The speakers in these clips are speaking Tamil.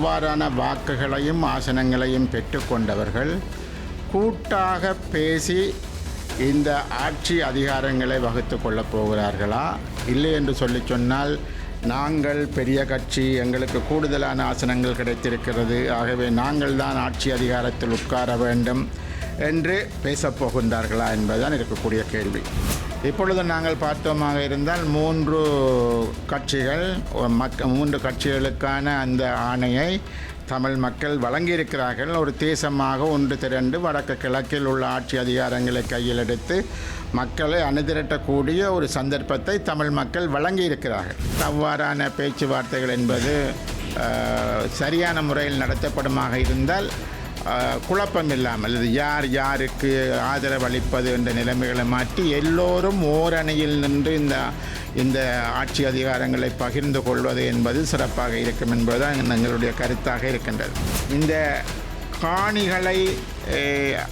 அவ்வாறான வாக்குகளையும் ஆசனங்களையும் பெற்றுக்கொண்டவர்கள் கூட்டாக பேசி இந்த ஆட்சி அதிகாரங்களை வகுத்து கொள்ளப் போகிறார்களா? இல்லை என்று சொல்லி சொன்னால் நாங்கள் பெரிய கட்சி எங்களுக்கு கூடுதலான ஆசனங்கள் கிடைத்திருக்கிறது. ஆகவே நாங்கள் தான் ஆட்சி அதிகாரத்தில் உட்கார வேண்டும் என்று பேசப் போகின்றார்களா என்பதுதான் இருக்கக்கூடிய கேள்வி. இப்பொழுது நாங்கள் பார்த்தோமாக இருந்தால் மூன்று கட்சிகள் மக்க மூன்று கட்சிகளுக்கான அந்த ஆணையை தமிழ் மக்கள் வழங்கியிருக்கிறார்கள். ஒரு தேசமாக ஒன்று திரண்டு வடக்கு கிழக்கில் உள்ள ஆட்சி அதிகாரங்களை கையில் எடுத்து மக்களை அணிதிரட்டக்கூடிய ஒரு சந்தர்ப்பத்தை தமிழ் மக்கள் வழங்கியிருக்கிறார்கள். அவ்வாறான பேச்சுவார்த்தைகள் என்பது சரியான முறையில் நடத்தப்படுமாக இருந்தால் குழப்பம் இல்லாமல் இது யார் யாருக்கு ஆதரவு அளிப்பது என்ற நிலைமைகளை மாற்றி எல்லோரும் ஓரணியில் நின்று இந்த இந்த ஆட்சி அதிகாரங்களை பகிர்ந்து கொள்வது என்பது சிறப்பாக இருக்கும் என்பதுதான் எங்களுடைய கருத்தாக இருக்கின்றது. இந்த காணிகளை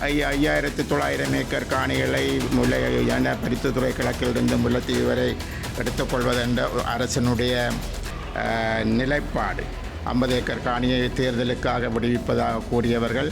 ஐ- ஐயாயிரத்து தொள்ளாயிரம் ஏக்கர் காணிகளை முல்லை என பரித்துத்துறை கிழக்கிலிருந்து முல்லைத்தீவு வரை எடுத்துக்கொள்வதென்ற அரசனுடைய நிலைப்பாடு. ஐம்பது ஏக்கர் காணியை தேர்தலுக்காக விடுவிப்பதாக கூறியவர்கள்.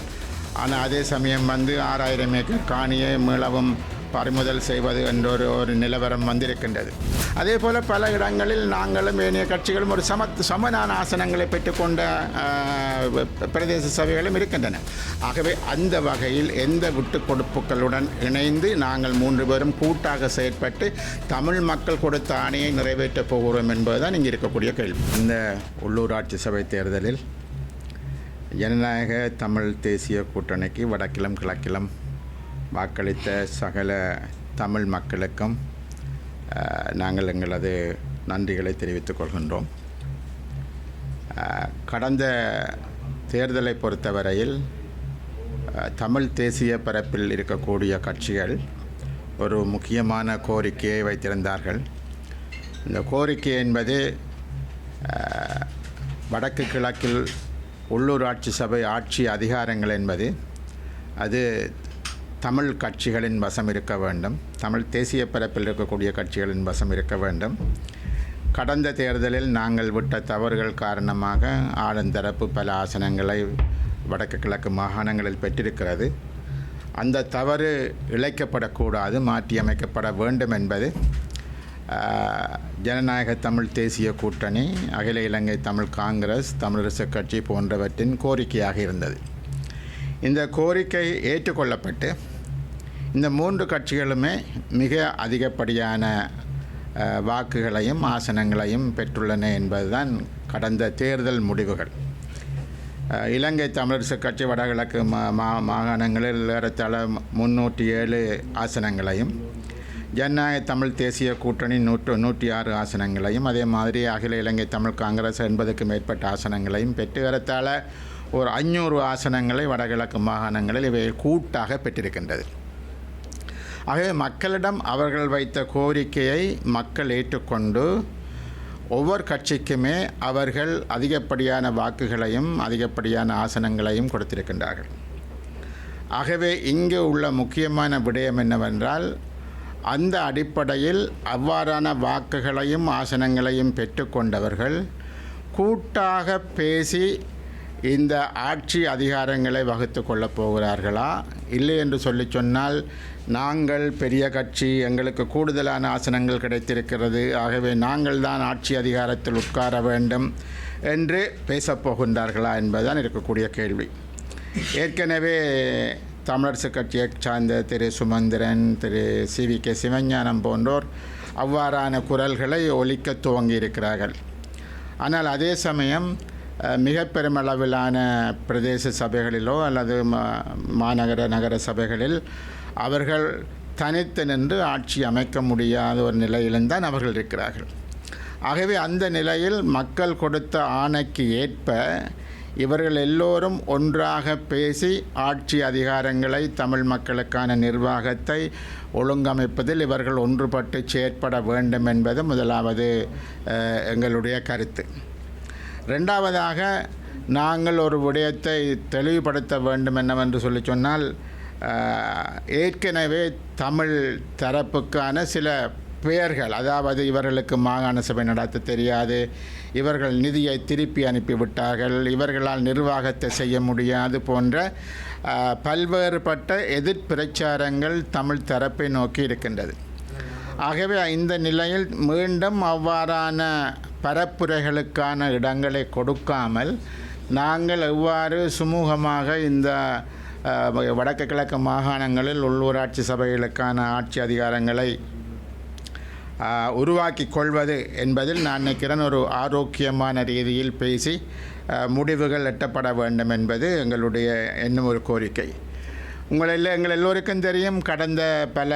ஆனால் அதே சமயம் வந்து ஆறாயிரம் ஏக்கர் காணியை மீளவும் பறிமுதல் செய்வது என்ற ஒரு ஒரு நிலவரம் வந்திருக்கின்றது. அதே போல் பல இடங்களில் நாங்களும் ஏனைய கட்சிகளும் ஒரு சம சமனான ஆசனங்களை பெற்றுக்கொண்ட ஆஹ், பிரதேச சபைகளும் இருக்கின்றன. ஆகவே அந்த வகையில் எந்த விட்டு கொடுப்புகளுடன் இணைந்து நாங்கள் மூன்று பேரும் கூட்டாக செயற்பட்டு தமிழ் மக்கள் கொடுத்த ஆணையை நிறைவேற்றப் போகிறோம் என்பதுதான் இங்கே இருக்கக்கூடிய கேள்வி. இந்த உள்ளூராட்சி சபை தேர்தலில் ஜனநாயக தமிழ் தேசிய கூட்டணிக்கு வடக்கிலும் கிழக்கிலும் வாக்களித்த சகல தமிழ் மக்களுக்கும் நாங்கள் எங்களது நன்றிகளை தெரிவித்துக் கொள்கின்றோம். கடந்த தேர்தலை பொறுத்தவரையில் தமிழ் தேசிய பரப்பில் இருக்கக்கூடிய கட்சிகள் ஒரு முக்கியமான கோரிக்கையை வைத்திருந்தார்கள். இந்த கோரிக்கை என்பது வடக்கு கிழக்கில் உள்ளூராட்சி சபை ஆட்சி அதிகாரங்கள் என்பது அது தமிழ் கட்சிகளின் வசம் இருக்க வேண்டும். தமிழ் தேசிய பரப்பில் இருக்கக்கூடிய கட்சிகளின் வசம் இருக்க வேண்டும். கடந்த தேர்தலில் நாங்கள் விட்ட தவறுகள் காரணமாக ஆளுந்தரப்பு பல ஆசனங்களை வடக்கு கிழக்கு மாகாணங்களில் பெற்றிருக்கிறது. அந்த தவறு இழைக்கப்படக்கூடாது மாற்றியமைக்கப்பட வேண்டும் என்பது ஜனநாயக தமிழ் தேசிய கூட்டணி அகில இலங்கை தமிழ் காங்கிரஸ் தமிழரசு கட்சி போன்றவற்றின் கோரிக்கையாக இருந்தது. இந்த கோரிக்கை ஏற்றுக்கொள்ளப்பட்டு இந்த மூன்று கட்சிகளுமே மிக அதிகப்படியான வாக்குகளையும் ஆசனங்களையும் பெற்றுள்ளன என்பதுதான் கடந்த தேர்தல் முடிவுகள். இலங்கை தமிழரசுக் கட்சி வடகிழக்கு மா மா- மாகாணங்களில் ஏறத்தாழ முன்னூற்றி ஏழு ஆசனங்களையும் ஜனநாயக தமிழ் தேசிய கூட்டணி நூற்று நூற்றி ஆறு ஆசனங்களையும் அதே மாதிரி அகில இலங்கை தமிழ் காங்கிரஸ் எண்பதுக்கு மேற்பட்ட ஆசனங்களையும் பெற்று ஏறத்தாழ ஒரு ஐநூறு ஆசனங்களை வடகிழக்கு மாகாணங்களில் இவை கூட்டாக பெற்றிருக்கின்றது. ஆகவே மக்களிடம் அவர்கள் வைத்த கோரிக்கையை மக்கள் ஏற்றுக்கொண்டு ஒவ்வொரு கட்சிக்குமே அவர்கள் அதிகப்படியான வாக்குகளையும் அதிகப்படியான ஆசனங்களையும் கொடுத்திருக்கின்றார்கள். ஆகவே இங்கு உள்ள முக்கியமான விடயம் என்னவென்றால் அந்த அடிப்படையில் அவ்வாறான வாக்குகளையும் ஆசனங்களையும் பெற்றுக்கொண்டவர்கள் கூட்டாக பேசி இந்த ஆட்சி அதிகாரங்களை வகுத்து கொள்ளப் போகிறார்களா? இல்லை என்று சொல்லி சொன்னால் நாங்கள் பெரிய கட்சி எங்களுக்கு கூடுதலான ஆசனங்கள் கிடைத்திருக்கிறது ஆகவே நாங்கள் தான் ஆட்சி அதிகாரத்தில் உட்கார வேண்டும் என்று பேசப் போகின்றார்களா என்பதுதான் இருக்கக்கூடிய கேள்வி. ஏற்கனவே தமிழரசு கட்சியை சார்ந்த Thiru Sumanthiran Thiru C V K Sivagnanam போன்றோர் அவ்வாறான குரல்களை ஒலிக்க துவங்கியிருக்கிறார்கள். ஆனால் அதே சமயம் மிக பெருமளவிலான பிரதேச சபைகளிலோ அல்லது மா- மாநகர நகர சபைகளில் அவர்கள் தனித்து நின்று ஆட்சி அமைக்க முடியாத ஒரு நிலையிலும் தான் அவர்கள் இருக்கிறார்கள். ஆகவே அந்த நிலையில் மக்கள் கொடுத்த ஆணைக்கு ஏற்ப இவர்கள் எல்லோரும் ஒன்றாக பேசி ஆட்சி அதிகாரங்களை தமிழ் மக்களுக்கான நிர்வாகத்தை ஒழுங்கமைப்பதில் இவர்கள் ஒன்றுபட்டு செயற்பட வேண்டும் என்பது முதலாவது எங்களுடைய கருத்து. ரெண்டாவதாக நாங்கள் ஒரு விடயத்தை தெளிவுபடுத்த வேண்டும் என்னவென்று சொல்லி சொன்னால் ஏற்கனவே தமிழ் தரப்புக்கான சில பெயர்கள் அதாவது இவர்களுக்கு மாகாண சபை நடத்த தெரியாது இவர்கள் நிதியை திருப்பி அனுப்பிவிட்டார்கள் இவர்களால் நிர்வாகத்தை செய்ய முடியாது போன்ற பல்வேறுபட்ட எதிர்பிரச்சாரங்கள் தமிழ் தரப்பை நோக்கி இருக்கின்றது. ஆகவே இந்த நிலையில் மீண்டும் அவ்வாறான பரப்புரைகளுக்கான இடங்களை கொடுக்காமல் நாங்கள் எவ்வாறு சுமூகமாக இந்த வடக்கு கிழக்கு மாகாணங்களில் உள்ளூராட்சி சபைகளுக்கான ஆட்சி அதிகாரங்களை உருவாக்கி கொள்வது என்பதில் நான் நினைக்கிறேன் ஒரு ஆரோக்கியமான ரீதியில் பேசி முடிவுகள் எட்டப்பட வேண்டும் என்பது எங்களுடைய இன்னும் ஒரு கோரிக்கை. உங்களில் எங்கள் எல்லோருக்கும் தெரியும். கடந்த பல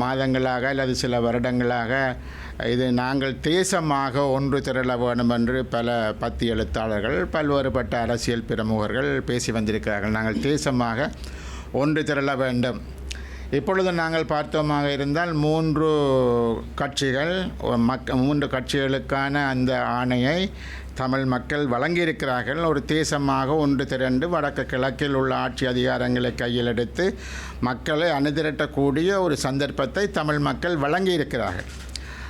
மாதங்களாக அல்லது சில வருடங்களாக இது நாங்கள் தேசமாக ஒன்று திரள வேண்டும் என்று பல பத்தி எழுத்தாளர்கள் பல்வேறுபட்ட அரசியல் பிரமுகர்கள் பேசி வந்திருக்கிறார்கள். நாங்கள் தேசமாக ஒன்று திரள வேண்டும். இப்பொழுது நாங்கள் பார்த்தோமாக இருந்தால் மூன்று கட்சிகள் மக் மூன்று கட்சிகளுக்கான அந்த ஆணையை தமிழ் மக்கள் வழங்கியிருக்கிறார்கள். ஒரு தேசமாக ஒன்று திரண்டு வடக்கு கிழக்கில் உள்ள ஆட்சி அதிகாரங்களை கையில் எடுத்து மக்களை அணிதிரட்டக்கூடிய ஒரு சந்தர்ப்பத்தை தமிழ் மக்கள் வழங்கியிருக்கிறார்கள்.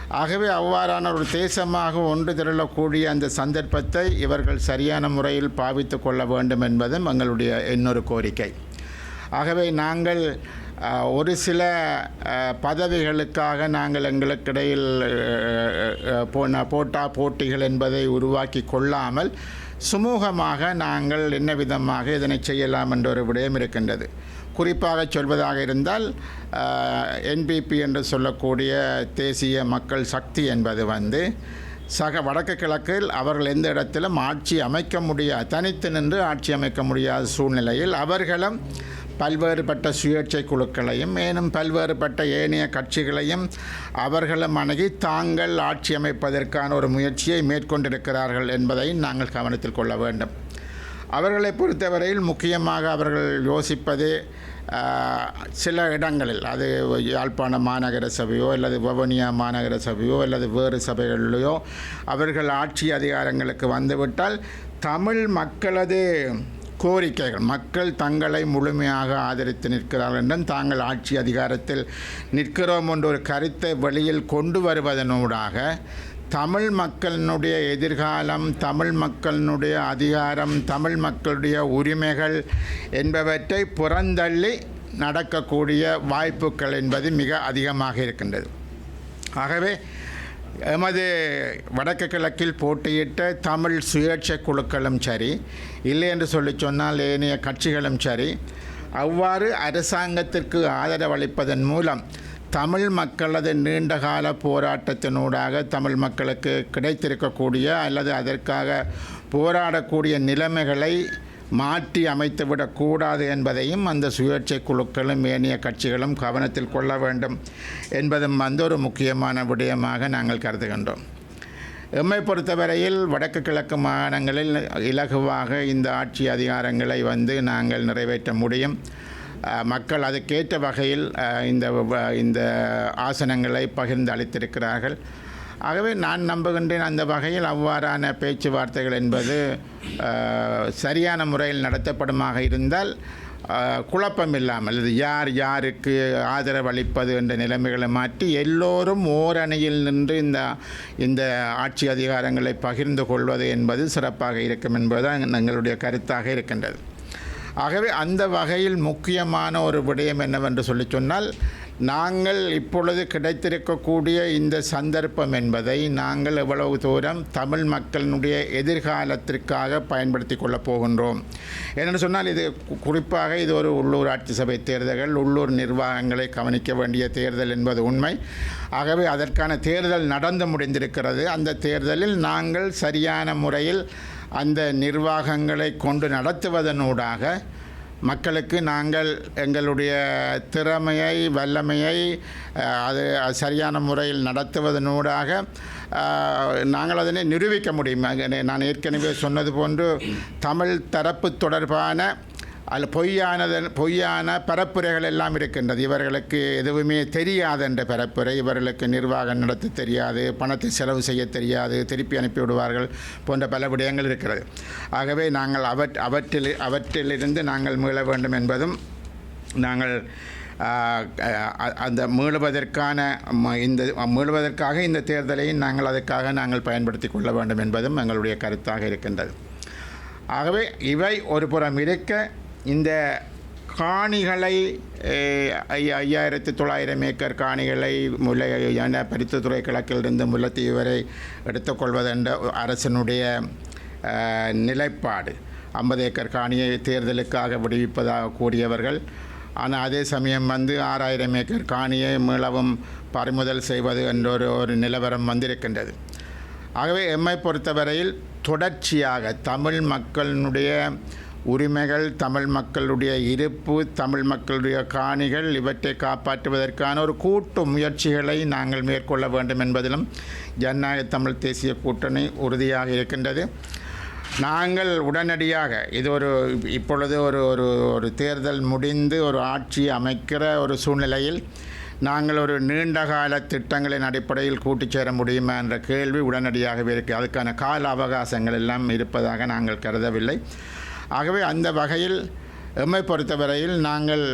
ஆகவே அவ்வாறான ஒரு தேசமாக ஒன்று திரளக்கூடிய அந்த சந்தர்ப்பத்தை இவர்கள் சரியான முறையில் பாவித்து கொள்ள வேண்டும் என்பதும் எங்களுடைய இன்னொரு கோரிக்கை. ஆகவே நாங்கள் ஒரு சில பதவிகளுக்காக நாங்கள் எங்களுக்கிடையில் போன போட்டா போட்டிகள் என்பதை உருவாக்கி கொள்ளாமல் சுமூகமாக நாங்கள் என்ன விதமாக இதனை செய்யலாம் என்ற ஒரு விடயம் இருக்கின்றது. குறிப்பாக சொல்வதாக இருந்தால் என்பிபி என்று சொல்லக்கூடிய தேசிய மக்கள் சக்தி என்பது வந்து சக வடக்கு கிழக்கில் அவர்கள் எந்த இடத்திலும் ஆட்சி அமைக்க முடியாது தனித்து நின்று ஆட்சி அமைக்க முடியாத சூழ்நிலையில் அவர்களும் பல்வேறுபட்ட சுயேட்சை குழுக்களையும் மேலும் பல்வேறுபட்ட ஏனைய கட்சிகளையும் அவர்களும் அணுகி தாங்கள் ஆட்சி அமைப்பதற்கான ஒரு முயற்சியை மேற்கொண்டிருக்கிறார்கள் என்பதை நாங்கள் கவனத்தில் கொள்ள வேண்டும். அவர்களை பொறுத்தவரையில் முக்கியமாக அவர்கள் யோசிப்பதே சில இடங்களில் அது யாழ்ப்பாண மாநகர சபையோ அல்லது வவுனியா மாநகர சபையோ அல்லது வேறு சபைகளிலேயோ அவர்கள் ஆட்சி அதிகாரங்களுக்கு வந்துவிட்டால் தமிழ் மக்களது கோரிக்கைகள் மக்கள் தங்களை முழுமையாக ஆதரித்து நிற்கிறார்கள் என்றும் தாங்கள் ஆட்சி அதிகாரத்தில் நிற்கிறோம் என்ற ஒரு கருத்தை வெளியில் கொண்டு வருவதனூடாக தமிழ் மக்களினுடைய எதிர்காலம் தமிழ் மக்களினுடைய அதிகாரம் தமிழ் மக்களுடைய உரிமைகள் என்பவற்றை புறந்தள்ளி நடக்கக்கூடிய வாய்ப்புகள் என்பது மிக அதிகமாக இருக்கின்றது. ஆகவே எமது வடக்கு கிழக்கில் போட்டியிட்ட தமிழ் சுயேட்சை குழுக்களும் சரி இல்லை என்று சொல்லி சொன்னால் ஏனைய கட்சிகளும் சரி அவ்வாறு அரசாங்கத்திற்கு ஆதரவளிப்பதன் மூலம் தமிழ் மக்களது நீண்டகால போராட்டத்தினூடாக தமிழ் மக்களுக்கு கிடைத்திருக்கக்கூடிய அல்லது அதற்காக போராடக்கூடிய நிலைமைகளை மாற்றி அமைத்துவிடக்கூடாது என்பதையும் அந்த சுயேட்சை குழுக்களும் ஏனைய கட்சிகளும் கவனத்தில் கொள்ள வேண்டும் என்பதும் வந்து ஒரு முக்கியமான விடயமாக நாங்கள் கருதுகின்றோம். எம்மை பொறுத்தவரையில் வடக்கு கிழக்கு மாகாணங்களில் இலகுவாக இந்த ஆட்சி அதிகாரங்களை வந்து நாங்கள் நிறைவேற்ற முடியும். மக்கள் அதுக்கேற்ற வகையில் இந்த வ- இந்த ஆசனங்களை பகிர்ந்து அளித்திருக்கிறார்கள். ஆகவே நான் நம்புகின்றேன் அந்த வகையில் அவ்வாறான பேச்சுவார்த்தைகள் என்பது சரியான முறையில் நடத்தப்படுமாக இருந்தால் குழப்பம் இல்லாமல் இது யார் யாருக்கு ஆதரவு அளிப்பது என்ற நிலைமைகளை மாற்றி எல்லோரும் ஓரணியில் நின்று இந்த இந்த ஆட்சி அதிகாரங்களை பகிர்ந்து கொள்வது என்பது சிறப்பாக இருக்கும் என்பதுதான் எங்களுடைய கருத்தாக இருக்கின்றது. ஆகவே அந்த வகையில் முக்கியமான ஒரு விடயம் என்னவென்று சொல்லி சொன்னால் நாங்கள் இப்பொழுது கிடைத்திருக்கக்கூடிய இந்த சந்தர்ப்பம் என்பதை நாங்கள் எவ்வளவு தூரம் தமிழ் மக்களினுடைய எதிர்காலத்திற்காக பயன்படுத்தி கொள்ளப் போகின்றோம். என்னென்னு சொன்னால் இது குறிப்பாக இது ஒரு உள்ளூராட்சி சபை தேர்தல்கள் உள்ளூர் நிர்வாகங்களை கவனிக்க வேண்டிய தேர்தல் என்பது உண்மை. ஆகவே அதற்கான தேர்தல் நடந்து முடிந்திருக்கிறது. அந்த தேர்தலில் நாங்கள் சரியான முறையில் அந்த நிர்வாகங்களை கொண்டு நடத்துவதனூடாக மக்களுக்கு நாங்கள் எங்களுடைய திறமையை வல்லமையை அது அது சரியான முறையில் நடத்துவதனூடாக நாங்கள் அதனை நிரூபிக்க முடியும். நான் ஏற்கனவே சொன்னது போன்று தமிழ் தரப்பு தொடர்பான அதில் பொய்யானது பொய்யான பரப்புரைகள் எல்லாம் இருக்கின்றது. இவர்களுக்கு எதுவுமே தெரியாது என்ற பரப்புரை இவர்களுக்கு நிர்வாகம் நடத்த தெரியாது பணத்தை செலவு செய்ய தெரியாது திருப்பி அனுப்பி விடுவார்கள் போன்ற பல விடயங்கள் இருக்கிறது. ஆகவே நாங்கள் அவற் அவற்றில் அவற்றிலிருந்து நாங்கள் மீள வேண்டும் என்பதும் நாங்கள் அந்த மீளுவதற்கான ம- இந்த மீளுவதற்காக இந்த தேர்தலையும் நாங்கள் அதற்காக நாங்கள் பயன்படுத்தி கொள்ள வேண்டும் என்பதும் எங்களுடைய கருத்தாக இருக்கின்றது. ஆகவே இவை ஒரு புறம் இருக்க இந்த காணிகளை ஐ- ஐயாயிரத்தி தொள்ளாயிரம் ஏக்கர் காணிகளை முல்லை என பருத்தித்துறை கிழக்கிலிருந்து முல்லைத்தீவு வரை எடுத்துக்கொள்வதென்ற அரசனுடைய நிலைப்பாடு. ஐம்பது ஏக்கர் காணியை தேர்தலுக்காக விடுவிப்பதாக கூறியவர்கள். ஆனால் அதே சமயம் வந்து ஆறாயிரம் ஏக்கர் காணியை மீளவும் பறிமுதல் செய்வது என்ற ஒரு ஒரு நிலவரம் வந்திருக்கின்றது. ஆகவே எம்மை பொறுத்தவரையில் தொடர்ச்சியாக தமிழ் மக்களினுடைய உரிமைகள் தமிழ் மக்களுடைய இருப்பு தமிழ் மக்களுடைய காணிகள் இவற்றை காப்பாற்றுவதற்கான ஒரு கூட்டு முயற்சிகளை நாங்கள் மேற்கொள்ள வேண்டும் என்பதிலும் ஜனநாயக தமிழ் தேசிய கூட்டணி உறுதியாக இருக்கின்றது. நாங்கள் உடனடியாக இது ஒரு இப்பொழுது ஒரு ஒரு ஒரு தேர்தல் முடிந்து ஒரு ஆட்சி அமைக்கிற ஒரு சூழ்நிலையில் நாங்கள் ஒரு நீண்டகால திட்டங்களின் அடிப்படையில் கூட்டிச் சேர முடியுமா என்ற கேள்வி உடனடியாகவே இருக்குது அதுக்கான கால அவகாசங்கள் எல்லாம் இருப்பதாக நாங்கள் கருதவில்லை. ஆகவே அந்த வகையில் எம்மை பொறுத்தவரையில் நாங்கள்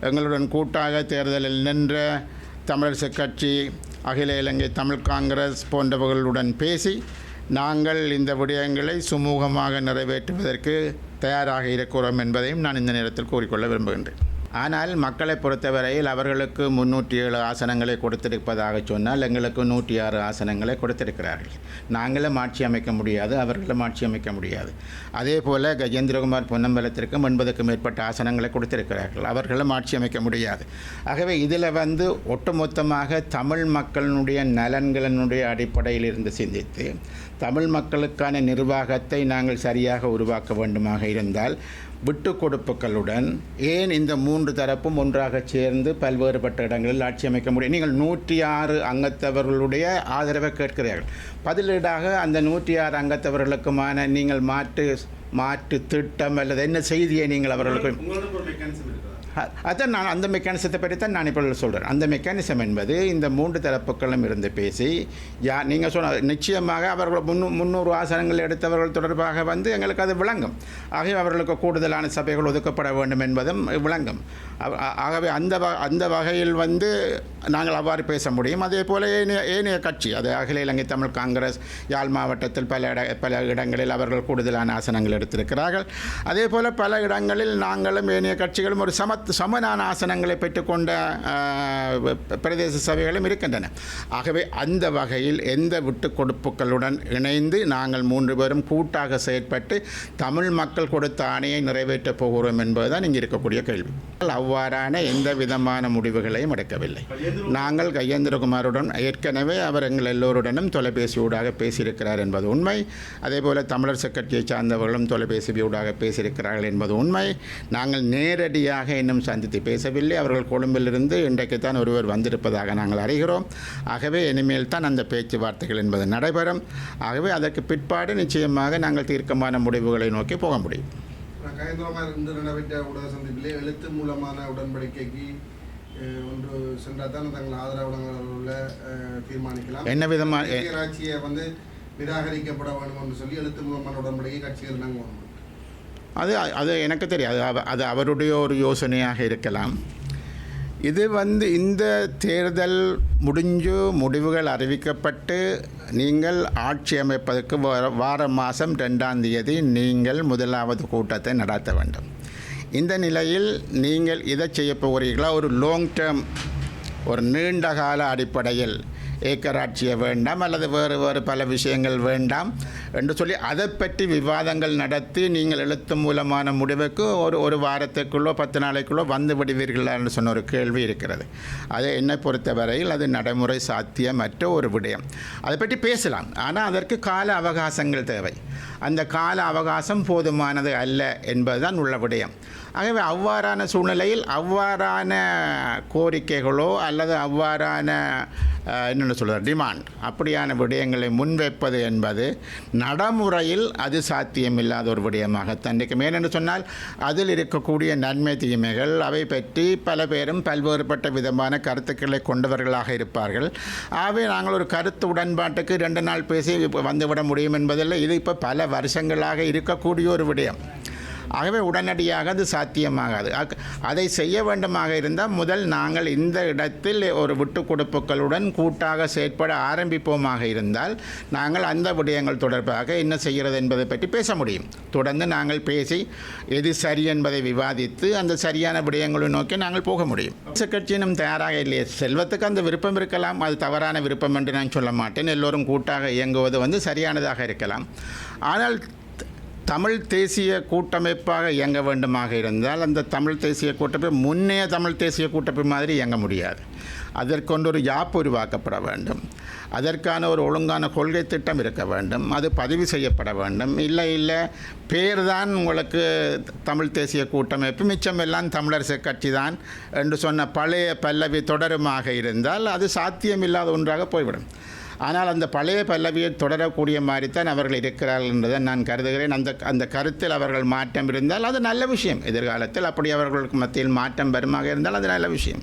எங்களுடன் கூட்டாக தேர்தலில் நின்ற தமிழரசு கட்சி அகில இலங்கை தமிழ் காங்கிரஸ் போன்றவர்களுடன் பேசி நாங்கள் இந்த விடயங்களை சுமூகமாக நிறைவேற்றுவதற்கு தயாராக இருக்கிறோம் என்பதையும் நான் இந்த நேரத்தில் கூறிக்கொள்ள விரும்புகின்றேன். ஆனால் மக்களை பொறுத்தவரையில் அவர்களுக்கு முன்னூற்றி ஏழு ஆசனங்களை கொடுத்திருப்பதாக சொன்னால் எங்களுக்கு நூற்றி ஆறு ஆசனங்களை கொடுத்திருக்கிறார்கள். நாங்களும் ஆட்சி அமைக்க முடியாது அவர்களும் ஆட்சி அமைக்க முடியாது. அதே போல் கஜேந்திரகுமார் பொன்னம்பலத்திற்கும் எண்பதுக்கும் மேற்பட்ட ஆசனங்களை கொடுத்திருக்கிறார்கள். அவர்களும் ஆட்சி அமைக்க முடியாது. ஆகவே இதில் வந்து ஒட்டுமொத்தமாக தமிழ் மக்களினுடைய நலன்களினுடைய அடிப்படையில் இருந்து சிந்தித்து தமிழ் மக்களுக்கான நிர்வாகத்தை நாங்கள் சரியாக உருவாக்க வேண்டுமாக இருந்தால் விட்டு கொடுப்புகளுடன் ஏன் இந்த மூன்று தரப்பும் ஒன்றாக சேர்ந்து பல்வேறுபட்ட இடங்களில் ஆட்சி அமைக்க முடியும்? நீங்கள் நூற்றி ஆறு அங்கத்தவர்களுடைய ஆதரவை கேட்கிறீர்கள். பதிலீடாக அந்த நூற்றி ஆறு அங்கத்தவர்களுக்குமான நீங்கள் மாற்று மாற்று திட்டம் அல்லது என்ன செய்தியை நீங்கள் அவர்களுக்கு அதான் நான் அந்த மெக்கானிசத்தை பற்றி தான் நான் இப்போ சொல்கிறேன் அந்த மெக்கானிசம் என்பது இந்த மூன்று தரப்புகளும் இருந்து பேசி யா நீங்கள் சொன்ன நிச்சயமாக அவர்கள் முன்னூ முந்நூறு ஆசனங்கள் எடுத்தவர்கள் தொடர்பாக வந்து எங்களுக்கு அது விளங்கும். ஆகவே அவர்களுக்கு கூடுதலான சபைகள் ஒதுக்கப்பட வேண்டும் என்பதும் விளங்கும். ஆகவே அந்த வ அந்த வகையில் வந்து நாங்கள் அவ்வாறு பேச முடியும். அதே போல் ஏனைய ஏனைய கட்சி அது அகில இலங்கை தமிழ் காங்கிரஸ் யாழ் மாவட்டத்தில் பல இட பல இடங்களில் அவர்கள் கூடுதலான ஆசனங்கள் எடுத்திருக்கிறார்கள். அதே போல் பல இடங்களில் நாங்களும் ஏனைய கட்சிகளும் ஒரு சம சமத் சமனான ஆசனங்களை பெற்றுக்கொண்ட பிரதேச சபைகளும் இருக்கின்றன. ஆகவே அந்த வகையில் எந்த விட்டு கொடுப்புகளுடன் இணைந்து நாங்கள் மூன்று பேரும் கூட்டாக செயற்பட்டு தமிழ் மக்கள் கொடுத்த ஆணையை நிறைவேற்றப் போகிறோம் என்பதுதான் இங்கே இருக்கக்கூடிய கேள்வி. அவ்வாறான எந்த விதமான முடிவுகளையும் எடுக்கவில்லை. நாங்கள் கையேந்திரகுமாருடன் ஏற்கனவே அவர் எங்கள் எல்லோருடனும் தொலைபேசி ஊடாக பேசியிருக்கிறார் என்பது உண்மை. அதேபோல் தமிழர் செக்ரட்டரியை சார்ந்தவர்களும் தொலைபேசி ஊடாக பேசியிருக்கிறார்கள் என்பது உண்மை. நாங்கள் நேரடியாக இன்னும் சந்தித்து பேசவில்லை. அவர்கள் கொழும்பிலிருந்து இன்றைக்கு தான் ஒருவர் வந்திருப்பதாக நாங்கள் அறிகிறோம். ஆகவே இனிமேல் தான் அந்த பேச்சுவார்த்தைகள் என்பது நடைபெறும். ஆகவே அதற்கு பிற்பாடு நிச்சயமாக நாங்கள் தீர்க்கமான முடிவுகளை நோக்கி போக முடியும். கயந்திரமாக இருந்து நடைபெற்ற ஊடக சந்திப்பிலே எழுத்து மூலமான உடன்படிக்கைக்கு ஒன்று சென்றால் தான் தங்கள் ஆதரவாளர்கள தீர்மானிக்கலாம். என்ன விதமா- தேசிய ஆட்சியை வந்து நிராகரிக்கப்பட வேண்டும் என்று சொல்லி எழுத்து மூலமான உடன்படிக்கை கட்சிகள் நாங்கள் அது அது எனக்கு தெரியாது. அது அவ- அது அவருடைய ஒரு யோசனையாக இருக்கலாம். இது வந்து இந்த தேர்தல் முடிஞ்சு முடிவுகள் அறிவிக்கப்பட்டு நீங்கள் ஆட்சி அமைப்பதற்கு வார வார மாதம் ரெண்டாம் தேதி நீங்கள் முதலாவது கூட்டத்தை நடத்த வேண்டும். இந்த நிலையில் நீங்கள் இதை செய்ய போகிறீர்களா? ஒரு லாங் டேர்ம் ஒரு நீண்ட கால அடிப்படையில் ஏக்கராட்சியை வேண்டாம் அல்லது வேறு வேறு பல விஷயங்கள் வேண்டாம் என்று சொல்லி அதை பற்றி விவாதங்கள் நடத்தி நீங்கள் எழுத்து மூலமான முடிவுக்கு ஒரு ஒரு வாரத்துக்குள்ளோ பத்து நாளைக்குள்ளோ வந்து விடுவீர்களா என்று சொன்ன ஒரு கேள்வி இருக்கிறது. அது என்னை பொறுத்தவரையில் அது நடைமுறை சாத்தியமற்ற ஒரு விடயம். அதை பற்றி பேசலாம். ஆனால் அதற்கு கால அவகாசங்கள் தேவை. அந்த கால அவகாசம் போதுமானது அல்ல என்பதுதான் உள்ள விடயம். ஆகவே அவ்வாறான சூழ்நிலையில் அவ்வாறான கோரிக்கைகளோ அல்லது அவ்வாறான என்னென்னு சொல்கிறார் டிமாண்ட் அப்படியான விடயங்களை முன்வைப்பது என்பது நடைமுறையில் அது சாத்தியமில்லாத ஒரு விடயமாக இருக்கும். ஏனென்று சொன்னால் அதில் இருக்கக்கூடிய நன்மை தீமைகள் அவை பற்றி பல பேரும் பல்வேறுபட்ட விதமான கருத்துக்களை கொண்டவர்களாக இருப்பார்கள். ஆகவே நாங்கள் ஒரு கருத்து உடன்பாட்டுக்கு ரெண்டு நாள் பேசி வந்துவிட முடியும் என்பதில் இது இப்போ பல வருஷங்களாக இருக்கக்கூடிய ஒரு விடயம். ஆகவே உடனடியாக அது சாத்தியமாகாது. அக்- அதை செய்ய வேண்டுமாக இருந்தால் முதல் நாங்கள் இந்த இடத்தில் ஒரு விட்டு கொடுப்புகளுடன் கூட்டாக செயற்பட ஆரம்பிப்போமாக இருந்தால் நாங்கள் அந்த விடயங்கள் தொடர்பாக என்ன செய்கிறது என்பதை பற்றி பேச முடியும். தொடர்ந்து நாங்கள் பேசி எது சரி என்பதை விவாதித்து அந்த சரியான விடயங்களை நோக்கி நாங்கள் போக முடியும். அரசு கட்சியினும் தயாராக இல்லையே. செல்வத்துக்கு அந்த விருப்பம் இருக்கலாம். அது தவறான விருப்பம் என்று நான் சொல்ல மாட்டேன். எல்லோரும் கூட்டாக இயங்குவது வந்து சரியானதாக இருக்கலாம். ஆனால் தமிழ் தேசிய கூட்டமைப்பாக இயங்க வேண்டுமாக இருந்தால் அந்த தமிழ் தேசிய கூட்டமைப்பு முன்னைய தமிழ் தேசிய கூட்டமைப்பு மாதிரி இயங்க முடியாது. அதற்கொண்டு ஒரு யாப் உருவாக்கப்பட வேண்டும். அதற்கான ஒரு ஒழுங்கான கொள்கை திட்டம் இருக்க வேண்டும். அது பதிவு செய்யப்பட வேண்டும். இல்லை இல்லை பேர் தான் உங்களுக்கு தமிழ் தேசிய கூட்டமைப்பு. மிச்சமெல்லாம் தமிழரசு கட்சி தான் என்று சொன்ன பழைய பல்லவி தொடருமாக இருந்தால் அது சாத்தியமில்லாத ஒன்றாக போய்விடும். ஆனால் அந்த பழைய பல்லவியை தொடரக்கூடிய மாதிரி தான் அவர்கள் இருக்கிறார்கள் என்றுதான் நான் கருதுகிறேன். அந்த அந்த கருத்தில் அவர்கள் மாற்றம் இருந்தால் அது நல்ல விஷயம். எதிர்காலத்தில் அப்படி அவர்களுக்கு மத்தியில் மாற்றம் வருமாக இருந்தால் அது நல்ல விஷயம்.